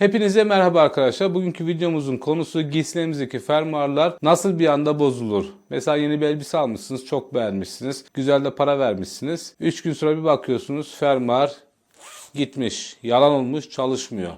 Hepinize merhaba arkadaşlar. Bugünkü videomuzun konusu giysilerimizdeki fermuarlar nasıl bir anda bozulur? Mesela yeni bir elbise almışsınız, çok beğenmişsiniz. Güzel de para vermişsiniz. 3 gün sonra bir bakıyorsunuz fermuar gitmiş, yalan olmuş, çalışmıyor.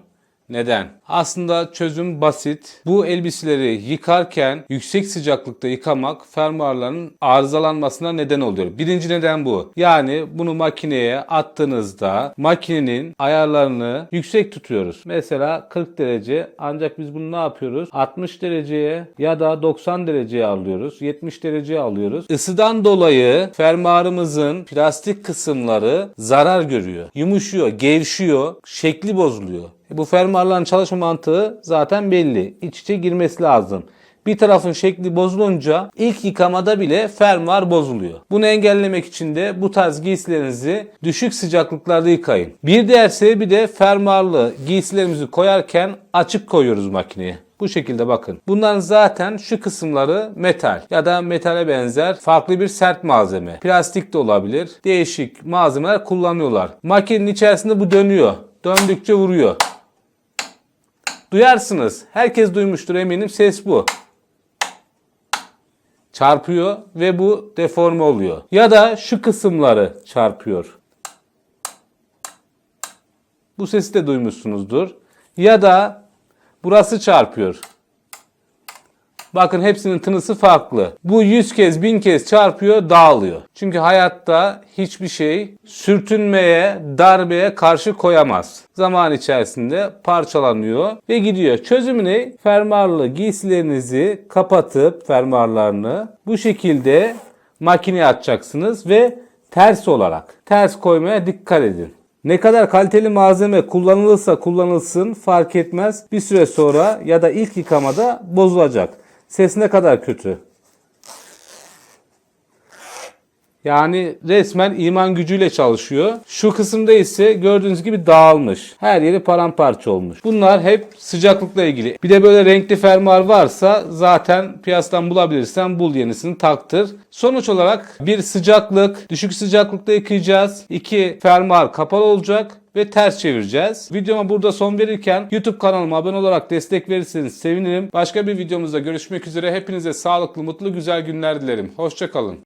Neden? Aslında çözüm basit. Bu elbiseleri yıkarken yüksek sıcaklıkta yıkamak fermuarların arızalanmasına neden oluyor. Birinci neden bu. Yani bunu makineye attığınızda makinenin ayarlarını yüksek tutuyoruz. Mesela 40 derece ancak biz bunu ne yapıyoruz? 60 dereceye ya da 90 dereceye alıyoruz. 70 dereceye alıyoruz. Isıdan dolayı fermuarımızın plastik kısımları zarar görüyor. Yumuşuyor, gevşiyor, şekli bozuluyor. E Bu fermuarların çalışma mantığı zaten belli. İç içe girmesi lazım. Bir tarafın şekli bozulunca ilk yıkamada bile fermuar bozuluyor. Bunu engellemek için de bu tarz giysilerinizi düşük sıcaklıklarda yıkayın. Bir diğer sebebi de fermuarlı giysilerimizi koyarken açık koyuyoruz makineye. Bu şekilde bakın. Bunların zaten şu kısımları metal ya da metale benzer farklı bir sert malzeme. Plastik de olabilir. Değişik malzemeler kullanıyorlar. Makinenin içerisinde bu dönüyor. Döndükçe vuruyor. Duyarsınız. Herkes duymuştur eminim ses bu. Çarpıyor ve bu deforme oluyor. Ya da şu kısımları çarpıyor. Bu sesi de duymuşsunuzdur. Ya da burası çarpıyor. Bakın hepsinin tınısı farklı. Bu 100 kez 1000 kez çarpıyor dağılıyor. Çünkü hayatta hiçbir şey sürtünmeye, darbeye karşı koyamaz. Zaman içerisinde parçalanıyor ve gidiyor. Çözümü ne? Fermuarlı giysilerinizi kapatıp fermuarlarını bu şekilde makineye atacaksınız ve ters olarak. Ters koymaya dikkat edin. Ne kadar kaliteli malzeme kullanılırsa kullanılsın fark etmez. Bir süre sonra ya da ilk yıkamada bozulacak. Ses ne kadar kötü. Yani resmen iman gücüyle çalışıyor. Şu kısımda ise gördüğünüz gibi dağılmış. Her yeri paramparça olmuş. Bunlar hep sıcaklıkla ilgili. Bir de böyle renkli fermuar varsa zaten piyasadan bulabilirsen bul yenisini taktır. Sonuç olarak bir sıcaklık, düşük sıcaklıkta yıkayacağız. İki fermuar kapalı olacak ve ters çevireceğiz. Videoma burada son verirken YouTube kanalıma abone olarak destek verirseniz sevinirim. Başka bir videomuzda görüşmek üzere. Hepinize sağlıklı, mutlu, güzel günler dilerim. Hoşçakalın.